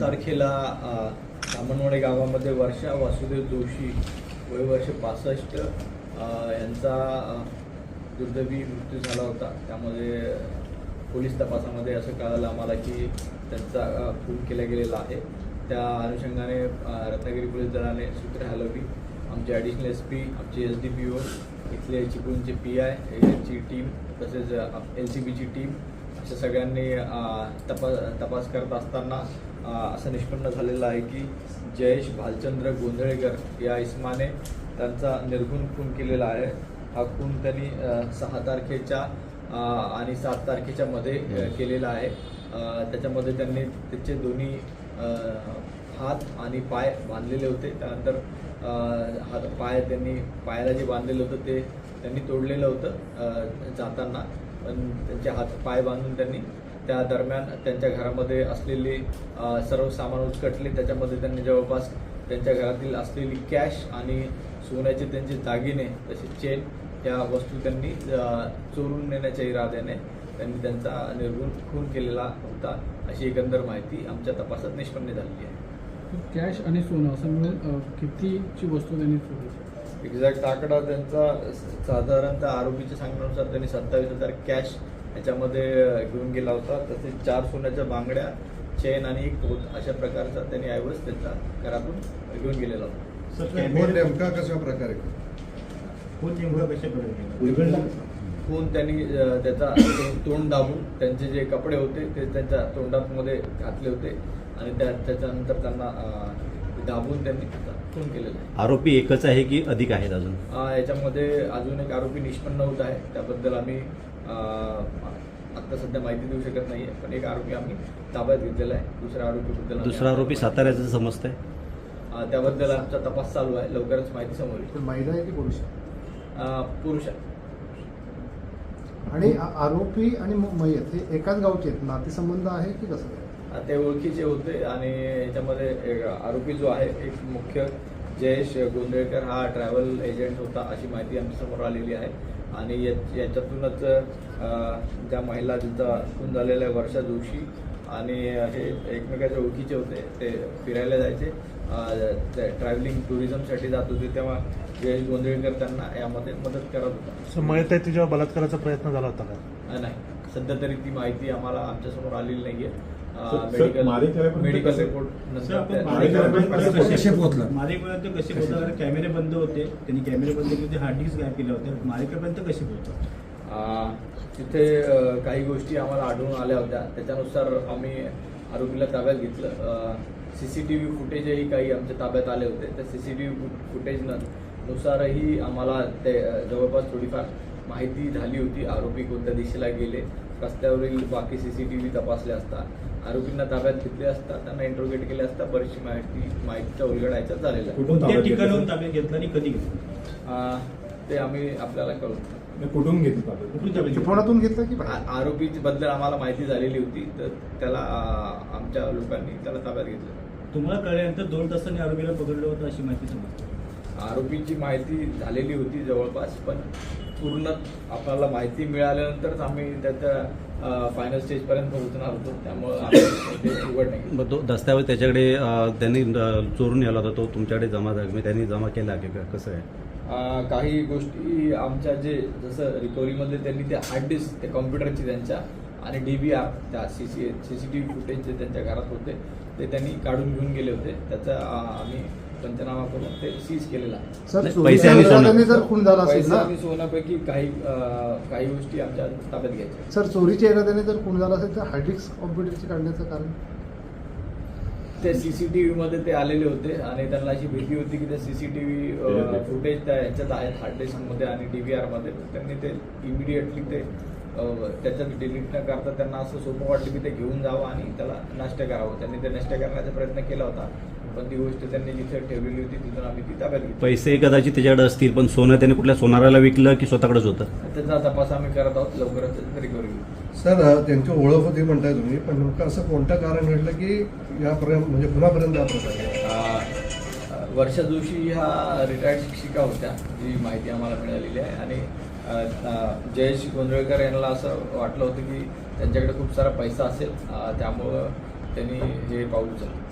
तारखेला अ, धामणवाडे गावामध्ये वर्षा वासुदेव जोशी वय वर्ष पासष्ट यांचा दुर्दैवी मृत्यू झाला होता. त्यामध्ये पोलीस तपासामध्ये असं कळालं आम्हाला की त्यांचा खून केला गेलेला आहे. त्या अनुषंगाने रत्नागिरी पोलीस दलाने सूत्रे हलवली. आमचे ॲडिशनल एस पी आमचे एस डी पी ओ इथले चिपळूणचे पी आय यांची टीम तसेच एल सी बीची टीम अशा सगळ्यांनी तपास तपास करत असताना असं निष्पन्न झालेलं आहे की जयेश भालचंद्र गोंधळेकर या इस्माने त्यांचा निर्गुण खून केलेला आहे. हा खून त्यांनी सहा तारखेच्या आणि सात तारखेच्या मध्ये केलेला आहे. त्याच्यामध्ये त्यांनी त्याचे दोन्ही हात आणि पाय बांधलेले होते. त्यानंतर हात पाय त्यांनी पायाला जे बांधलेलं होतं ते त्यांनी तोडलेलं होतं जाताना. पण त्यांचे हात पाय बांधून त्यांनी त्या दरम्यान त्यांच्या घरामध्ये असलेले सर्व सामान उचकटले. त्याच्यामध्ये त्यांनी जवळपास त्यांच्या घरातील असलेली कॅश आणि सोन्याचे त्यांचे दागिने तसेच चेन या वस्तू त्यांनी चोरून नेण्याच्या इराद्याने त्यांनी त्यांचा निर्गुण खून केलेला होता. अशी एकंदर माहिती आमच्या तपासात निष्पन्न झालेली आहे. कॅश आणि सोनं असं मिळून कितीची वस्तू त्यांनी चोरी एक्झॅक्ट आकडा त्यांचा साधारणतः आरोपीच्या सांगण्यानुसार त्यांनी सत्तावीस हजार कॅश याच्यामध्ये घेऊन गेला होता. तसेच चार सोन्याच्या बांगड्या चेन आणि एक पोत अशा प्रकारचा त्यांनी ऐवज त्यांच्या घरातून घेऊन गेलेला होता. फोन नेमका कशा प्रकारे फोन खून त्यांनी त्याचा तोंड दाबून त्यांचे जे कपडे होते ते त्यांच्या तोंडात मध्ये घातले होते आणि त्या त्याच्यानंतर त्यांना दाबून त्यांनी खून केलेला आहे. आरोपी एकच आहे की अधिक आहेत अजून? याच्यामध्ये अजून एक आरोपी निष्पन्न होत आहे. त्याबद्दल आम्ही आत्ता सध्या माहिती देऊ शकत नाही पण एक आरोपी आम्ही ताब्यात घेतलेला आहे. दुसऱ्या आरोपीबद्दल आम्ही दुसरा आरोपी साताऱ्याचं समजतंय. त्याबद्दल आमचा तपास चालू आहे. लवकरच माहिती समोर येईल. पण महिला आहे की पुरुष पुरुष आहे. आणि आ- आरोपी आणि म- मयत हे एकाच गावचे आहेत. नातेसंबंध आहे की कसं? काय ते ओळखीचे होते आणि याच्यामध्ये एक आरोपी जो आहे एक मुख्य जयेश गोंधळकर हा ट्रॅव्हल एजंट होता अशी माहिती आमच्यासमोर आलेली आहे. आणि या- याच्यातूनच ज्या महिला ज्यांचा खून झालेला आहे वर्षा जोशी आणि हे एकमेकाच्या ओळखीचे होते ते फिरायला जायचे. ट्रॅव्हलिंग टुरिझमसाठी जात होते तेव्हा जयेश गोंधळकर त्यांना यामध्ये मदत करत होता. समयत आहे तिच्यावर बलात्काराचा प्रयत्न झाला होता का? नाही सध्या तरी ती माहिती आम्हाला आमच्यासमोर आलेली सर, मारेकऱ्यापर्यंत मेडिकल कसं- रिपोर्ट पोहोचला? कसे कॅमेरे बंद होते. त्यांनी कॅमेरे बंद केले होते हार्ड डिस्क गायब केले होते मारेकऱ्यापर्यंत कसे पोहोचला? तिथे काही गोष्टी आम्हाला आढळून आल्या होत्या. त्याच्यानुसार आम्ही आरोपीला ताब्यात घेतलं. सी सी टी व्ही फुटेजही काही आमच्या ताब्यात आले होते. त्या C C T V footage नुसारही आम्हाला ते जवळपास थोडीफार माहिती झाली होती. आरोपी कोणत्या दिशेला गेले रस्त्यावरील बाकी सी सी टी व्ही तपासले असता. आरोपींना ताब्यात घेतले असता त्यांना इंट्रोगेट केले असता बरीचशी माहिती माहितीचा उलगडायचा झालेला. कुठून कोणत्या ताब्यात घेतलं, ठिकाणाहून? ताब्यात घेतला आणि कधी घेतला आ, ते आम्ही आपल्याला कळू नाही, कुठून घेतलं ताब्यात? कुठून ताब्यात घेतला? घेतलं की बाहेर? आ- आरोपीची बद्दल आम्हाला माहिती झालेली होती तर त्याला आ, आमच्या लोकांनी त्याला ताब्यात घेतलं तुम्हाला कळल्यानंतर दोन तासांनी आरोपीला पकडलं होतं अशी माहिती समजते आरोपीची माहिती झालेली होती जवळपास पण पूर्ण आपल्याला माहिती मिळाल्यानंतरच आम्ही त्याच्या फायनल स्टेजपर्यंत पोहोचणार होतो. त्यामुळं उघड नाही तो दस्तावेज त्याच्याकडे त्यांनी चोरून नेला होता तो तुमच्याकडे जमा झाला. त्यांनी जमा केला की का- कसं आहे? काही गोष्टी आमच्या जे जसं रिकव्हरीमध्ये त्यांनी ते हार्ड डिस्क ते कॉम्प्युटरची त्यांच्या आणि डी बी आर त्या C C C C T V footage जे त्यांच्या घरात होते ते त्यांनी काढून घेऊन गेले होते. त्याचा आम्ही पंचनामा करून ते सीज केलेला सर पैसे आणि सोनं. इराद्याने जर खून झाला असेल पैसे ना? आणि सोन्यापैकी काही काही गोष्टी आमच्या ताब्यात घ्यायच्या. सर चोरीच्या इराद्याने जर खून झाला असेल तर हार्डिस्क कॉम्प्युटरची काढण्याचं कारण? ते सीसीटीव्ही मध्ये ते आलेले होते आणि त्यांना अशी भीती होती की ते सीसीटीव्ही फुटेज त्या ह्याच्यात आहेत हार्ड डिस्कमध्ये आणि डी व्ही आरमध्ये त्यांनी ते इमिडिएटली ते अ, त्याच्यात डिलीट न करता त्यांना असं सोपं वाटलं की ते घेऊन जावं आणि त्याला नष्ट करावं. त्यांनी ते नष्ट करण्याचा प्रयत्न केला होता. पण ती गोष्ट त्यांनी जिथे ठेवलेली होती तिथून आम्ही ती ताब्यात घेतली. पैसे कदाचित त्याच्याकडे असतील पण सोनं त्याने कुठल्या सोनाराला विकलं की स्वतःकडेच होतं? त्याचा तपास आम्ही करत आहोत लवकरच रिकव्हरी सर त्यांची ओळख होती म्हणताय तुम्ही पण नेमकं असं कोणतं कारण घडलं की यापर्यंत म्हणजे कुणापर्यंत हा प्रकार वर्षा जोशी ह्या रिटायर्ड शिक्षिका होत्या जी माहिती आम्हाला मिळालेली आहे. आणि जयेश गोंधळकर यांना असं वाटलं होतं की त्यांच्याकडे खूप सारा पैसा असेल त्यामुळं त्यांनी हे पाऊल उचललं.